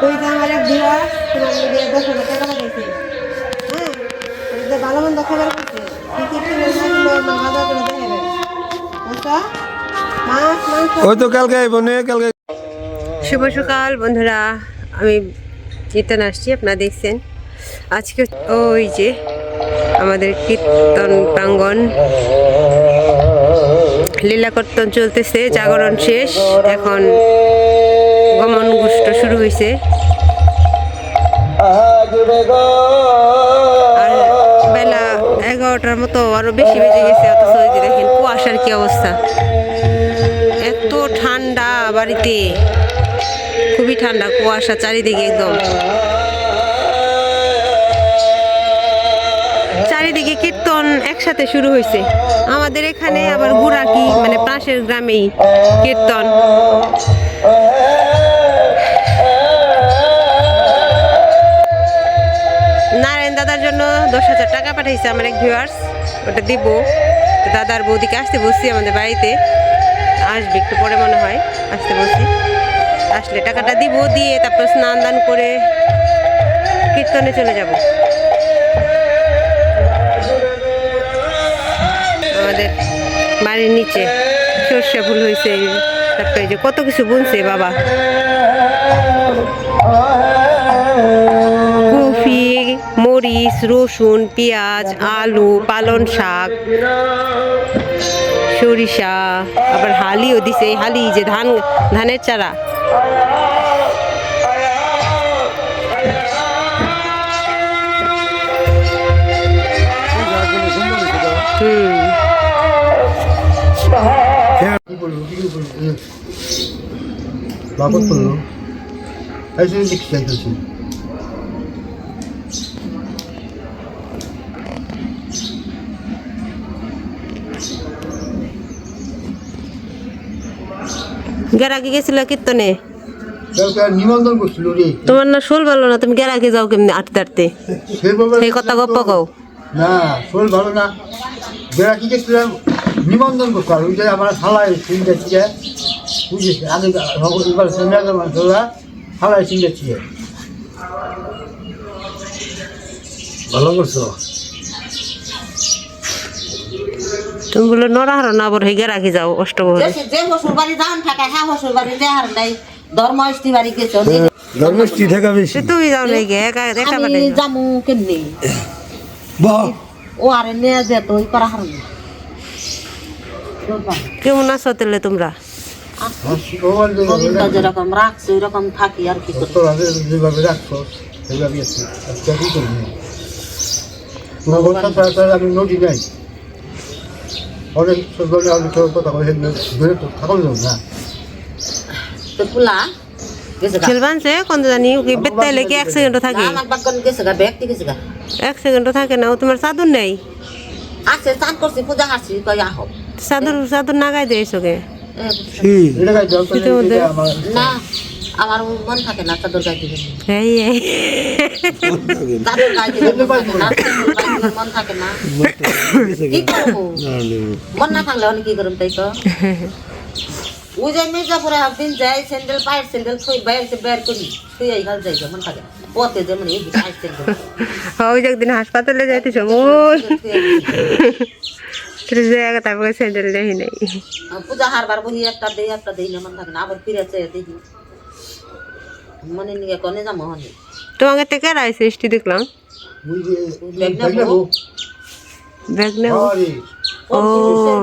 তুই তো আমার এক দিবা তোমার মিডিয়া দশ হাজার টাকা পাঠাইছে হ্যাঁ ভালো মন্দ খবর করছে টিকিট কিনে থাকল হাজার করে দেখাবে বুঝছ মাছ মাংস। ওই তো কালকে আইব কালকে শুভ সকাল বন্ধুরা। আমি কীর্তন আসছি আপনারা দেখছেন। আজকে ওই যে আমাদের কীর্তন প্রাঙ্গন লীলা কীর্তন চলতেছে জাগরণ শেষ। এখন গমন গোষ্ঠ শুরু হয়েছে আর বেলা এগারোটার মতো আরও বেশি বেজে গেছে ওই যে দেখেন কুয়াশার কি অবস্থা। এত ঠান্ডা বাড়িতে। খুবই ঠান্ডা কুয়াশা চারিদিকে একদম। চারিদিকে কীর্তন একসাথে শুরু হয়েছে আমাদের এখানে আবার গুড়াকি মানে পাশের গ্রামেই কীর্তন। জন্য দশ হাজার টাকা পাঠাইছে আমার এক ভিউয়ার্স ওটা দিব। দাদার বৌদিকে আসতে বসছি আমাদের বাড়িতে। আসবে একটু পরে মনে হয়, আসতে বসি আসলে টাকাটা দিব, দিয়ে তারপর স্নান দান করে কীর্তনে চলে যাব। আমাদের বাড়ির নিচে সর্ষে ফুল হয়েছে, তারপরে যে কত কিছু বুনছে বাবা। মরিচ রসুন পেঁয়াজ আলু পালন শাক সরিষা আবার হালিও দিছে এই হালি যে ধান ধানের চারা। হুম। গেরাকে গেছিল কীর্তনে? তোমার না শোল ভালো না? তুমি গেরাকে যাও কেমনি আটতে আটতে? সেই কথা গপ্প কও। না শোল ভালো না। কি গেছিলাম নিমন্ত্রণ করতে ওই যে আমার থালায় চিন্তা ছিল বুঝেছি? আগে এবার সেমিনার মানুষরা থালায় চিন্তা ছিল ভালো করছ? তুমি বলে নড়াহার না আবার হয়ে গেরাকে যাও অষ্টবহরে যে শ্বশুর বাড়ি যান থাকে হ্যাঁ শ্বশুর বাড়ি দেহার নাই ধর্ম ইস্তি বাড়ি গেছে ধর্মষ্টি থাকা বেশি। তুমি যাও নাই গে একা দেখা আমি পাঠাই জামু কেমনি? বাহ। ও আরে নিয়ে যে তো ওই করা হার কেমন আছো তাহলে তোমরা? যেরকম রাখছে ওই রকম থাকি আর কি যেভাবে রাখছো সেভাবে আছে। কি ছাড়া আমি নদী নাই। অনেক সরকারি আমি তোর কথা বলে ধরে তো থাকল না তো গা খেলবানছে কোন জানি ওকে বেতাইলে কি এক সেকেন্ড থাকে এক সেকেন্ড থাকে না ও তোমার চাদর নেই আছে চান করছি পূজা করছি কই আহ চাদর চাদর নাগাই দিয়েছ গে এটা গাই দাও শীতের মধ্যে? আমার না আমার মন থাকে না চাদর গাই দিবেন এই এই। চাদর মন থাকে না, মন কি করব? মন থাকলে অনেক কি করুন তাই তো? ওই যে মির্জাপুরে একদিন যাই স্যান্ডেল পায়ের স্যান্ডেল থই বাইরে বের করি তুই এই গাল যাই মন থাকে। পথে যেমন এই পায়ের স্যান্ডেল। ওই যে একদিন হাসপাতালে যাইতেছ ওই। জায়গা তারপরে স্যান্ডেল দেখি নাই। পূজা হারবার বহি একটা দেই একটা দেই না মন থাকে না। আবার ফিরে চেয়ে দেখি। মনে নিয়ে কনে যাব হনে? তোমাকে থেকে রাইস সৃষ্টি দেখলাম? ওই যে ব্যাগ ব্যাগ নেব? নেব ব্যাগ নেব আরে ও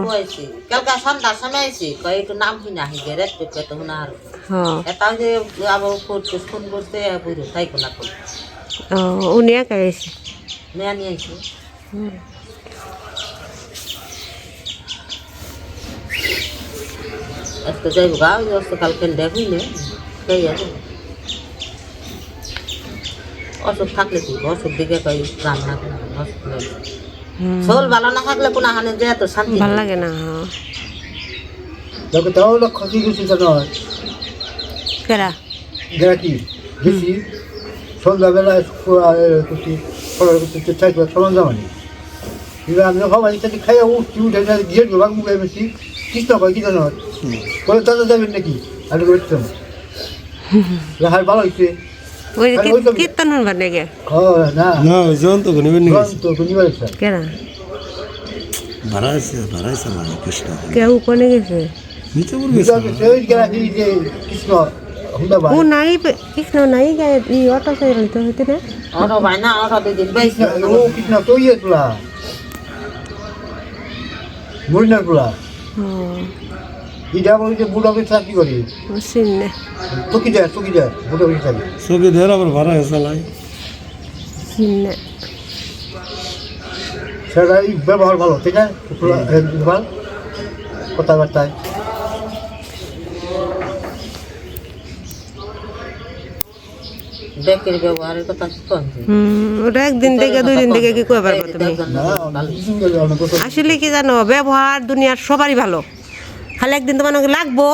বয়সে কালকা সন্ধ্যার সময় আইছে কয় একটু নাম শুনে আহি গে রেট পেতে তো না আর হ্যাঁ এটা যে আবার করতে ফোন করতে বুঝো তাই কোনা কই ও উনি একাই এসে মেয়া নিয়ে আইছে আজকে যাইব গা ওই অস্ত কালকে দেখুই নে? সেই আছে অসুখ থাকলে কি? অসুখ দিকে কই রান্না করে শোল ভালো না থাকলে কোনো হানে যে এত শান্তি ভালো। লাগে না হ্যাঁ। দেখো তাও লক্ষ্য কি করছি কেন কেরা গ্যারাকি গেছি সন্ধ্যাবেলা করছি ফলার করছি চাই করে সরঞ্জাম আনি এবার আমি সবাই সাথে খাইয়া উঠছি উঠে গিয়ে গোবাক মুখে বেশি কৃষ্ণ কয় কি জানো? বলে দাদা যাবেন নাকি? আমি বলতাম রাহার ভালো হয়েছে ওই কীর্তন শুনবার নাকি? ও না। ওই গেছে তো তুমি বলেছ কেনা ভাড়াইছে ভাড়াইছে মানে কৃষ্ণ। কেউ কোনে গেছে? নিচে পড়ে গেছে কৃষ্ণ ও নাই কৃষ্ণ নাই গায়ে ই অটো চাইল তো হইতে না? অটো ভাই না অটো দুদিন বেশি ও কৃষ্ণ তো ইয়ে তোলা। মরিনার তোলা। চাকরি করি। না। চকিদার চকিদার আবার ভাড়া ব্যবহার ভালো ঠিক আছে? কথাবার্তায় ব্যাকের ব্যবহারের কথা ওটা একদিন থেকে দুই দিন থেকে কি কই পারব তুমি। আসলে কি জানো ব্যবহার দুনিয়ার সবারই ভালো। খালি একদিন তোমার লাগবো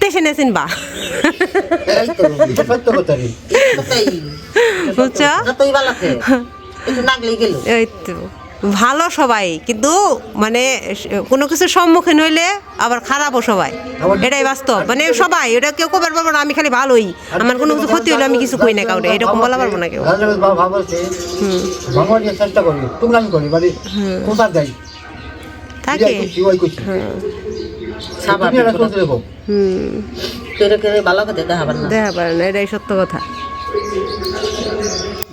তেসে নে চিনবা। বুঝছ? এই তো। ভালো সবাই কিন্তু মানে কোনো কিছুর সম্মুখীন হইলে আবার খারাপও সবাই। এটাই বাস্তব। মানে সবাই এটা কেউ কবার পারব না আমি খালি ভালোই। আমার কোনো কিছু ক্ষতি হলে আমি কিছু কই না কাউরে এরকম বলা পারব না কেউ। থাকে। দেখা পারে না এটাই সত্য কথা।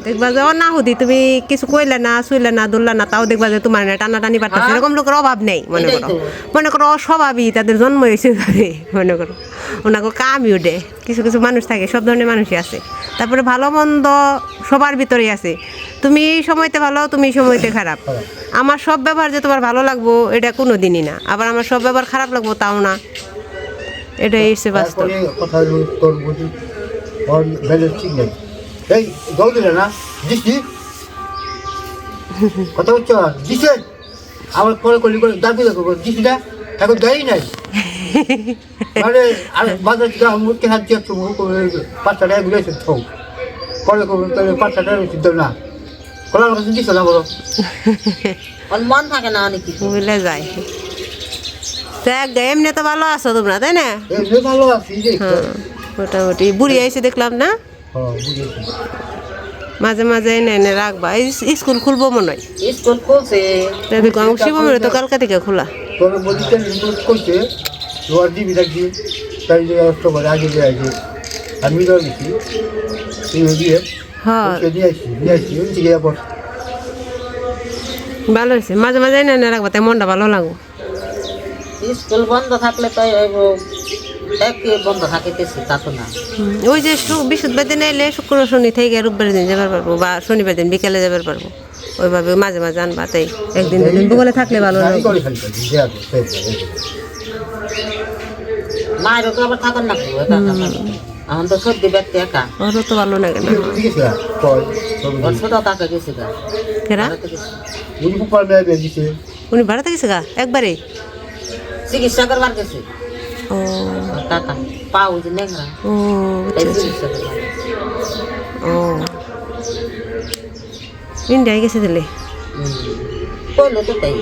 দেখবা যে অনাহুদি তুমি কিছু কইলে না শুইলে না দুললে না তাও দেখবা যে তোমার টানা টানি পারতেছে এরকম লোকের অভাব নেই মনে করো। মনে করো অস্বভাবই তাদের জন্ম হয়েছে মনে করো। ওনাকে কামই উঠে। কিছু কিছু মানুষ থাকে সব ধরনের মানুষই আছে। তারপরে ভালো মন্দ সবার ভিতরেই আছে। তুমি এই সময়তে ভালো তুমি এই সময়তে খারাপ। আমার সব ব্যবহার যে তোমার ভালো লাগবো এটা কোনো দিনই না। আবার আমার সব ব্যবহার খারাপ লাগবো তাও না। এটাই হচ্ছে বাস্তব। এই জল দিলে না দিচ্ছি কথা হচ্ছে দিছে। আবার পরে করে দাবি দেখো দিচ্ছি না এখন দেয় নাই। মানে আর বাজার থেকে মুখে হাত দিয়ে পাঁচটা টাকা ঘুরেছে তো পরে করব তাহলে পাঁচটা টাকা না। কলার কাছে দিচ্ছে না বলো? মন থাকে না অনেক বুঝলে যায়। দেখ এমনি তো ভালো আছো তোমরা তাই না? ভালো আছি হ্যাঁ মোটামুটি। বুড়ি আইসে দেখলাম না? মাঝে মাঝে এনে এনে রাখবা। এই স্কুল খুলবো মনে হয়। স্কুল খুলছে। দেখো শিবমের তো কালকা থেকে খোলা। তোর বলিতে করছে লোয়ার দিবি রাখবি তাই অক্টোবর আগে যে আছে আমি গেছি তুই দিয়ে। হ্যাঁ। নিয়ে আসছি ওই আবার ভালো হয়েছে। মাঝে মাঝে এনে এনে রাখবা তাই মনটা ভালো লাগবো। স্কুল বন্ধ থাকলে তো এই এক বন্ধ থাকিতেছে তা তো না। ওই যে বৃহস্পতিবার দিন এলে শুক্র শনি থেকে রোববার দিন যাবার পারব বা শনিবার দিন বিকেলে যাবার পারব। ওইভাবে মাঝে মাঝে আনবা তাই একদিন দুদিন বলে থাকলে ভালো তো আবার না। এখন তো সর্দি ব্যক্তি একা। ওরও তো ভালো লাগে না। ছোট কাকা গেছে গা। উনি গেছে গা? একবারে? চিকিৎসা করবার গেছে। ও ওর কাকা পাও যে নেংরা ও ইন্ডিয়ায় গেছে দিলে তো তাই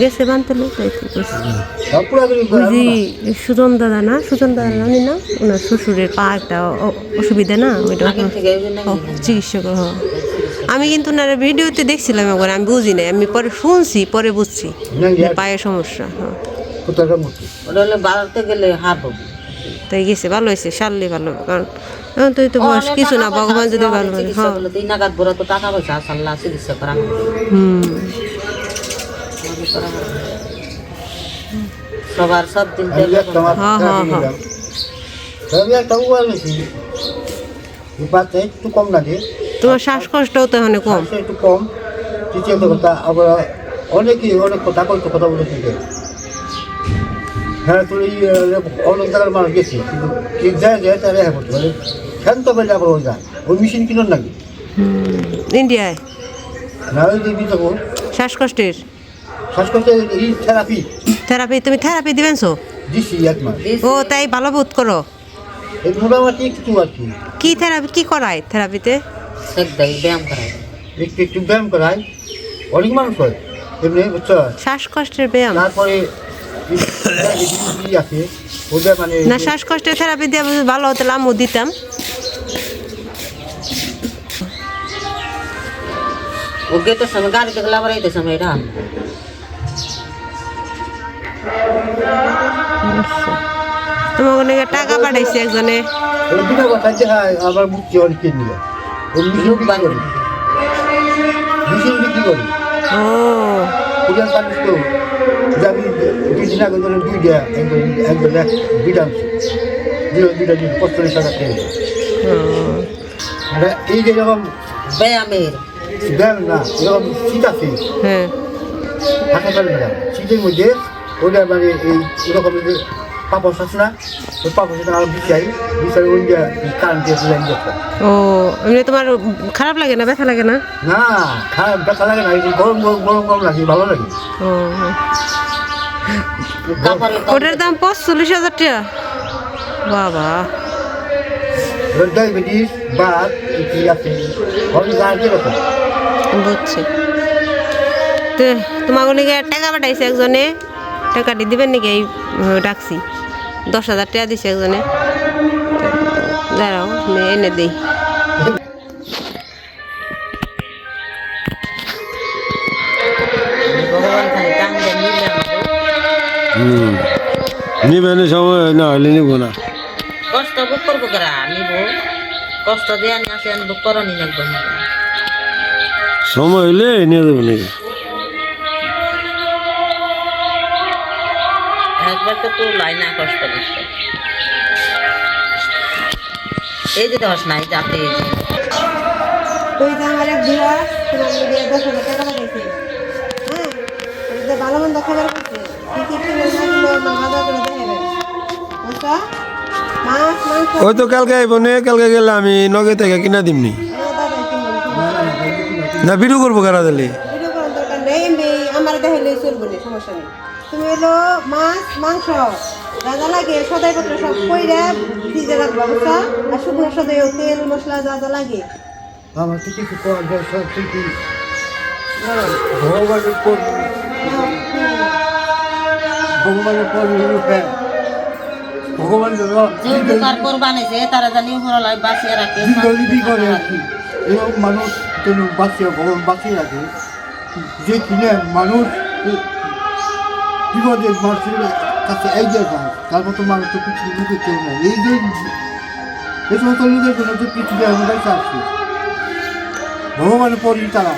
গেছে বানতেলে তাই তো বুঝি সুজন দাদা না সুজন দাদা জানি না ওনার শ্বশুরের পা একটা অসুবিধা না ওইটা চিকিৎসক আমি কিন্তু ওনার ভিডিওতে দেখছিলাম একবার আমি বুঝি নাই আমি পরে শুনছি পরে বুঝছি যে পায়ে সমস্যা হ্যাঁ কোথাকার মতো? ওটা হলে বাড়াতে গেলে হারবো তাই গেছে ভালো হয়েছে সারলে ভালো কারণ এখন তুই তো বয়স কিছু না ভগবান যদি ভালো করে হ্যাঁ তিন নাগাদ বড় তো টাকা পয়সা চিকিৎসা করা হুম। সবার সব দিন হ্যাঁ, হ্যাঁ, হ্যাঁ। একটা উপায় একটু কম লাগে। তোমার শ্বাসকষ্টও তো কম। একটু কম। তৃতীয়ত কথা আবার অনেকেই অনেক কথা কথা বলে হ্যাঁ তুই অনেক জায়গার মানুষ গেছি কিন্তু কি যায় যায় তারা হ্যাঁ করতে পারে ফ্যান তো আবার ওই যায়। ওই মেশিন কিনুন নাকি? ইন্ডিয়ায় না ওই দিবি তখন শ্বাসকষ্টের। শ্বাসকষ্ট এই থেরাপি থেরাপি তুমি থেরাপি দিবেন সো? দিছি এক মাস। ও তাই ভালো বোধ করো। এই মোটামুটি একটু আর কি। কি থেরাপি কি করায় থেরাপিতে ব্যায়াম করায়। একটু একটু ব্যায়াম করাই অনেক মানুষ করে এমনি বুঝছ? শ্বাসকষ্টের ব্যায়াম। তারপরে মানে না শ্বাসকষ্টের থেরাপি দিয়ে ভালো হতে আমিও দিতাম। ওকে তো সময় গাড়ি তো গেলাম তো সময় সময়টা তোমার ওখানে টাকা পাঠাইছে একজনে। আবার বুঝছি অনেকে ও। আগে একজন একজন এক দুইটা আনছি। দুটো দুইটা দিন টাকা ও। মানে এই যে এরকম ব্যায়ামের। দেন না এরকম শীত আছে হ্যাঁ। হাসপাতালে না। শীতের মধ্যে ওটা মানে এই এরকম যে পাপস আছে না ওই পাপসটা আরও বিছাই বিছাই ওই যে কারেন্ট দিয়ে লাইন ও এমনি তোমার খারাপ লাগে না ব্যথা লাগে না? না খারাপ ব্যথা লাগে না গরম গরম গরম গরম লাগে ভালো লাগে। ও কাপড়ের ওটার দাম পঁচল্লিশ হাজার টাকা। বাবা। বুঝছি। তো তোমাকে নাকি টাকা পাঠাইছে একজনে। টাকাটি দিবেন নাকি? এই ডাকছি। দশ হাজার টাকা দিছে একজনে। দাঁড়াও এনে দিই। নিবেন সময় না হলে নিব না। কষ্ট বুক করব করা? নিব। কষ্ট দিয়ে আনি আসে আনি বুক লাগবে না সময় হইলে নিয়ে দেবো নাকি একবার তো তুলাই না কষ্ট কষ্ট। এই যে দশ নাই যাতে। ওই যে আমার এক তোমার দিয়ে দশ হাজার টাকা হ্যাঁ ভালো মন্দ খাবার ওই তো কালকে আইব নে কালকে গেলে আমি নগে থেকে কিনা দিমনি। দাদা না ভিডিও করব কারা দিলে তুমি হলো মাছ মাংস যা লাগে সদাই পত্র সব কইরা ফ্রিজে রাখবা বুঝছ আর শুকনো সদাই তেল মশলা যা যা লাগে আমার কিছু সব কিছু ভগবানের পর ভগবান তারা জানি বাঁচিয়ে রাখে করে আর কি এরকম মানুষ যেন বাঁচিয়ে ভগবান বাঁচিয়ে রাখে। যে কিনে মানুষ বিপদে মানুষের কাছে এগিয়ে যায় তার মতো মানুষ তো পৃথিবীর মুখে কেউ নেই। এই যে এই সমস্ত লোকের জন্য যে পৃথিবী আমাদের আসছে ভগবানের পরই তারা।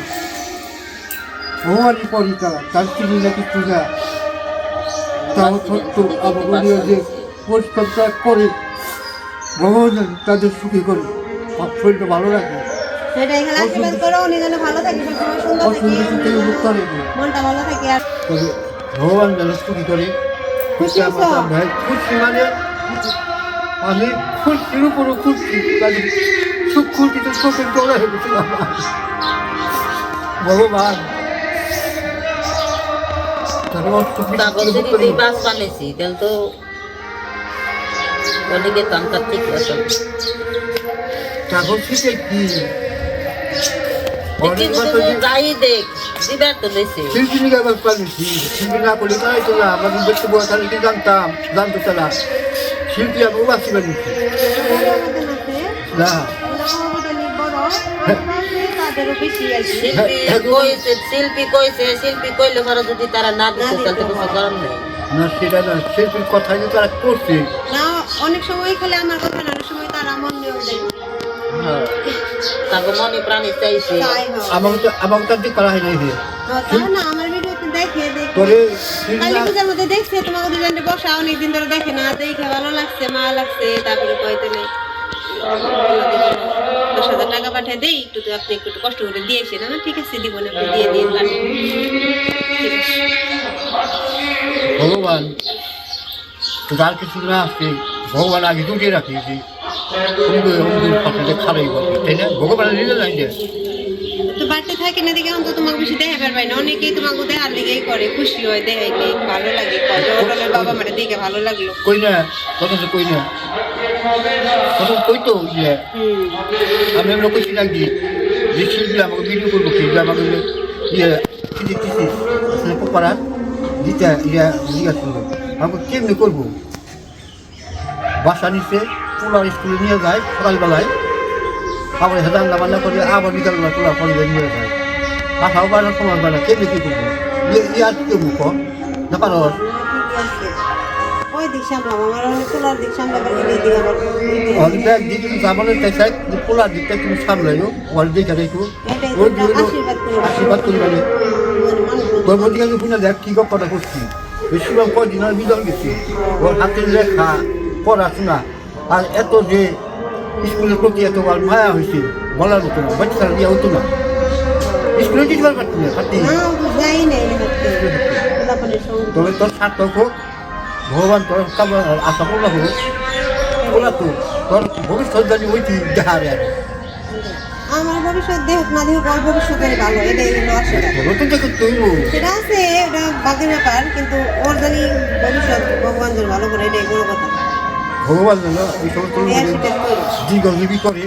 ভগবানের পরই তারা। তার না কিছু না তাও সত্য আমাদের যে পরিষ্কার করে ভগবান তাদের সুখী করে। সব শরীরটা ভালো রাখে। ভগবান যেন সুখী করে। খুশি? খুশি মানে আমি খুশির উপরও খুশি। কাজে সুখ খুশিতে জলে হয়ে গেছিল আমার। ভগবান বাস বানিয়েছি তাহলে তো ওদিকে তামটা ঠিক আছে। কাগজ থেকে কি? অনেক যাই দেখ দিবার তো লইছে শিল্পী নিয়ে আবার পালিয়েছি শিল্পী না করলে তাই তো না আমাদের দেখতে বড় তাহলে কি জানতাম? জানতো তারা। শিল্পী আমি বাঁচি বানিয়েছি। না। বেশি আর শিল্পী কইছে শিল্পী কইছে শিল্পী কইলে পরে যদি তারা না দিতে তাহলে কিছু করার নেই। না সেটা না শিল্পীর কথা যে তারা করছে। না অনেক সময় খালি আমার কথা না অনেক সময় তারা মন দেয় হ্যাঁ। তাকে মনে প্রাণী চাইছে। আমাকে তো আমাকে তো দিয়ে করা হয় নাই রে হ্যাঁ, না আমার ভিডিওতে দেখে দেখে। কালী পূজার মধ্যে দেখছে তোমাকে দুজনে বসা অনেকদিন ধরে দেখে না দেখে ভালো লাগছে মা লাগছে তারপরে কয়তে নেই। পাঠিয়ে দেই একটু তো আপনি একটু কষ্ট করে দিয়েছেন না ঠিক আছে দিব না আপনি দিয়ে দিন ভগবান যার কিছু না আসছে ভগবান আগে ঢুকিয়ে রাখিয়েছি ভগবানের নিজে নাই যে। তো বাড়িতে থাকে না দেখে অন্তত তোমাকে বেশি দেখা পারবে না। অনেকেই তোমাকে দেখার দিকেই করে খুশি হয় দেখাইলে ভালো লাগে। বাবা মারে দেখে ভালো লাগল কই না কথা কই না। কই তো ইয়ে আমি আমরা কইছি নাকি যে শিল্পী আমাকে ভিডিও করব শিল্পী আমাকে ইয়ে কি দিতেছি আসলে দিতে ইয়ে জিজ্ঞাসা করব আমাকে কেমনি করব? বাসা নিচে পোলার স্কুলে নিয়ে যায়, সকালবেলায়। আবার রান্না বান্না করে আবার বিকালবেলা পোলা পরিবার নিয়ে যায়। পাঠাও বানা সমান বানা কেমনি কি করব? ইয়ে ইয়ে আর কি করব না পারো ওই দিক সামলাম আমার অনেক তোলার সামলাবার গেলে এই দিক আবার ওই দিক। অনেক দিকে তুমি সামনে চাই যে পোলার দিকটা তুমি সামলাইও ওর দিকে দেখো ওর আশীর্বাদ করব। আশীর্বাদ করি মানে তোর মধ্যে আমি শুনে দেখ কি কথা করছি বেশিরভাগ কয়দিন আমি বিদল গেছি ওর হাতের লেখা পড়াশোনা আর এত যে স্কুলের প্রতি এত আর মায়া হয়েছে বলার মতো না বাচ্চারা দিয়ে হতো না। স্কুলে যেতে হাতে। তবে তোর সার্থক হোক। ভগবান তোর আশা করলা হোক বলা তো তোর ভবিষ্যৎ জানি আর। আমার ভবিষ্যৎ দেহ না দেহ ভালো এটাই হলো দেখে তুই সেটা আছে ওটা বাকি ব্যাপার কিন্তু ওর জানি ভবিষ্যৎ ভগবান যেন ভালো করে এটাই বড় কথা। ভগবান যেন এই সমস্ত এই লোকদের আশীর্বাদ করি দীর্ঘজীবী করে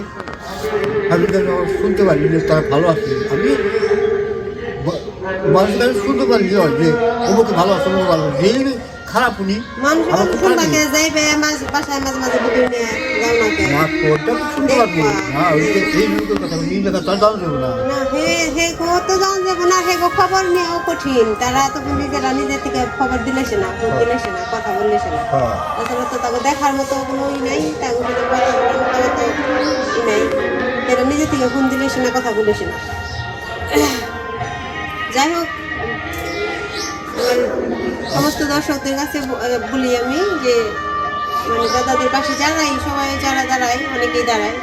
আমি যেন শুনতে পারি যে তারা ভালো আছে। আমি ব- মানুষ শুনতে পারি যে অমুকে ভালো আছে অমুকে ভালো আছে। খারাপ উনি। খবর নেওয়া কঠিন। তারা তো নিজেরা নিজের থেকে খবর দিলেছে না ফোন দিলেছে না কথা বললেছে না। হ্যাঁ। তো তাকে দেখার মতো কোনো ই নাই। তাকে কথা বলার মতো ই নাই। তারা নিজে থেকে ফোন দিলেছে না কথা বলেছে না। যাই হোক সমস্ত দর্শকদের কাছে বলি আমি যে মানে দাদাদের পাশে যারাই সবাই যারা দাঁড়ায় অনেকেই দাঁড়ায়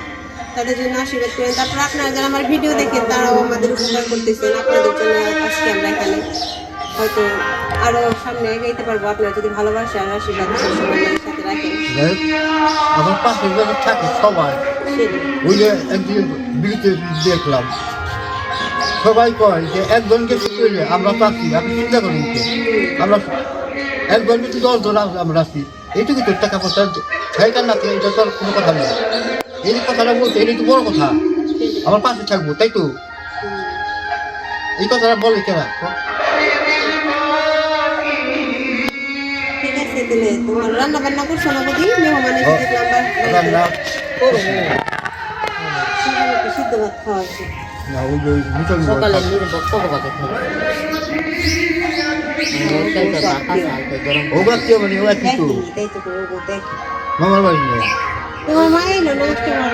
তাদের জন্য আশীর্বাদ করেন তারপর আপনারা যারা আমার ভিডিও দেখেন তারাও আমাদের উপকার করতেছেন। আপনাদের জন্য আজকে আমরা এখানে হয়তো আরও সামনে এগাইতে পারব। আপনারা যদি ভালোবাসা আর আশীর্বাদ সাথে রাখেন। আমার পাশে থাকে সবাই ওই যে একদিন বিলিতে দেখলাম সবাই কয় যে একজনকে শিখলে আমরা তো আছি আপনি চিন্তা করেন আমরা একজনকে তো দশ জন আমরা আছি। এইটুকু তো টাকা পয়সা খাইকার না খেয়ে এটা তো কোনো কথা নেই। এই কথাটা বলছে এটা তো বড় কথা। আমার পাশে থাকব তাই তো? এই কথাটা বলে কেনা তোমার রান্না বান্না করছ না বুঝি? মেহমান এসে দেখলাম সিদ্ধ ভাত খাওয়া না ওই যে মিটন সকালে নির্ভর তবকাকে গরম ও বাচ্চা মানে ও কিন্তু দেখি তাই তো মামার বাড়ি নেই তোমার মা এলো না আজকে না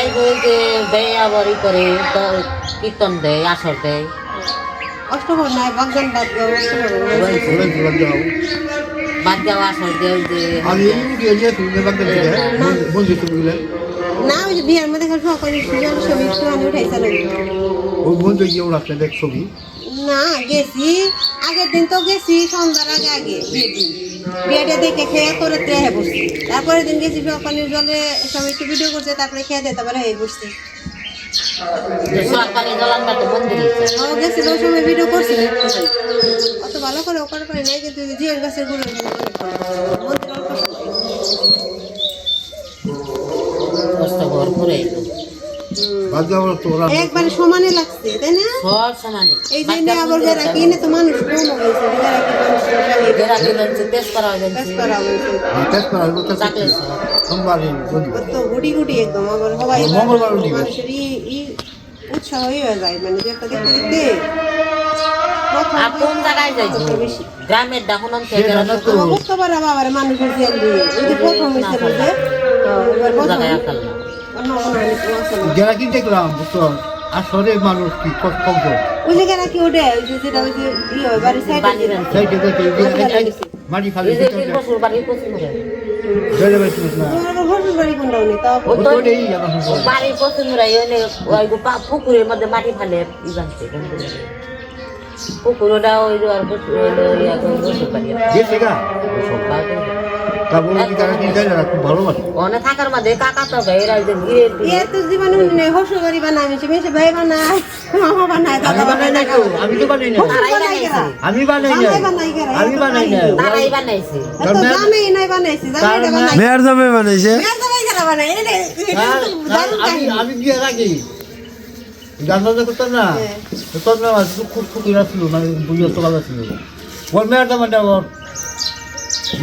এই বই যে দেয় আবার ই করে কীর্তন দেয় আসর দেয়। অষ্টমর নাই বাগদান বাদ দাও অষ্টমর ওরা জীবন যাও বাদ দেওয়া আসর দেয় যে আমি এই মুখে এগিয়ে শুনতে পারতাম বন্ধু তুমি না ওই যে বিয়ার মধ্যে খালি সকালে সুজন ছবি একটুখানি উঠাইছিল ও বন্ধু গিয়ে ওরা একটা দেখ ছবি। না গেছি। আগের দিন তো গেছি সন্ধ্যার আগে আগে বিয়েটা দেখে খেয়ে করে ত্রেহে বসছি। তারপরে দিন গেছি সকালে জলে সবাই একটু ভিডিও করছে তারপরে খেয়ে দিয়ে তারপরে হয়ে বসছি গেছিল ওই সময় ভিডিও করছিল অত ভালো করে ও করে করে নাই কিন্তু ওই গাছেরগুলো মন্দির অল্প সময়। কষ্ট ঘর ঘুরে। এলো একবারে সমানে লাগছে তাই না? সব সমানে। এই জন্য আবার যারা কিনে তো মানুষ কম হয়েছে যারা কি মানুষ যারা করা কাজ হয়েছে করা হয়েছে টেস্ট করা হলো চাকলে সোমবারে যদি গুটি গুটি একদম আবার সবাই মঙ্গলবার মানুষের ই ই উৎসাহ হয়ে যায় মানে যে একটা দেখতে দেখতে প্রথম জায়গায় যাইছো? গ্রামের ডাকুন অঞ্চল বুঝতে পারে বাবার মানুষের জেল দিয়ে ওই প্রথম হয়েছিল এবার প্রথম। যারা কি দেখলাম বুঝতো আসলে মানুষ কি কষ্ট ওই জায়গায় কি ওটা ওই যে যেটা ওই যে ই হয় সাইডে। বানিয়ে রাখছে সেই দেখে মাটি খালি যে বাড়ি পুকুরের মধ্যে মাটি ফেলে ই পুকুর ওই যে আর বসে হলো করে বসে পারি গেছে গা তা বলে কি তারা কি জানে না খুব ভালোবাসে। অনেক থাকার মধ্যে কাকা তো এরা যে ঘিরে এ তো জীবনে ভাই মামা আমি দাদা বানাই না বানায় কেউ আমি তো বানাই না আমি বানাই না বানাই বানাই করে, আমি এত বানাই না তারাই বানাইছে। নাই মেয়ের মেয়ের জামাই কেন আর দারুণ আমি কাহিনী। আমি গিয়ে রাখি জানলা করতাম না না খুব খুব ইরা ছিল মানে বুঝে তো ভালো ওর মেয়েটা মানে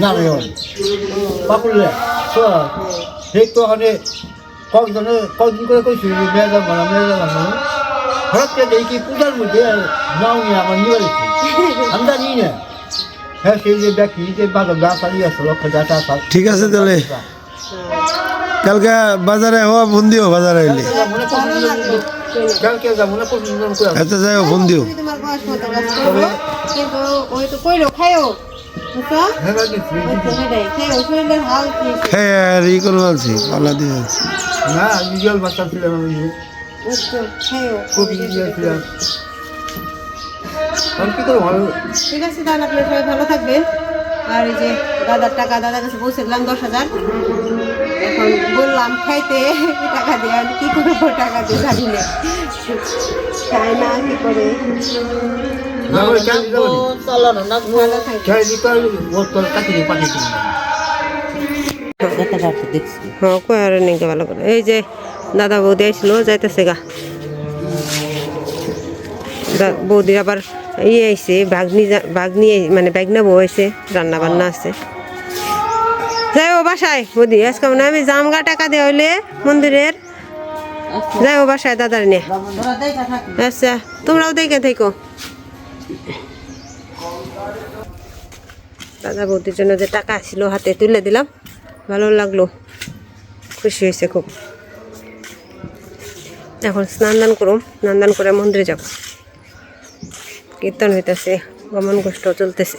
না ওর পাকুলে তো সেই তো ওখানে কয়েকজনে কয়েকদিন করে কইছি মেয়েটা বানা মেয়েটা বানা হঠাৎ করে দেখি পূজার মধ্যে নাও নিয়ে আমার নিয়ে গেছে। আমি জানি না। হ্যাঁ সেই যে দেখি যে বাজার দা চালিয়ে আসলো লক্ষ টাকা ঠিক আছে তাহলে। কালকে বাজারে হওয়া ফোন দিও বাজারে এলে। যা এত যাই ফোন দিও। হ্যাঁ হ্যাঁ আর ই করে আনছি পাল্লা দিয়ে আনছি না নিজের বাচ্চা ছিলাম আমি। ভালো? ঠিক আছে তাহলে আপনি সবাই ভালো থাকবেন। আর এই যে দাদার টাকা দাদার কাছে পৌঁছে দিলাম দশ হাজার। এখন বললাম খাইতে টাকা দিয়ে আমি কি করব টাকা দিয়ে জানি না। খাই না কি করে? ভালো হ্যাঁ করে এই যে দাদা বৌদি আইছিল যাইতেছে গা দা- বৌদির আবার ইয়ে আইছে বাগনি যা- বাগনি মানে বাগনা বউ আইছে রান্না বান্না আছে যাই ও বাসায় বৌদি আজকে মনে হয় আমি জামগা টাকা দেওয়া হইলে মন্দিরের যাই ও বাসায় দাদার নিয়ে আচ্ছা তোমরাও দেখে থেকো দাদা বৌদির জন্য যে টাকা আসলো, হাতে তুলে দিলাম। ভালো লাগল। খুশি হয়েছে খুব। এখন স্নান দান করুম। স্নান দান করে মন্দিরে যাব। কীর্তন হইতেছে, গমন কষ্ট চলতেছে।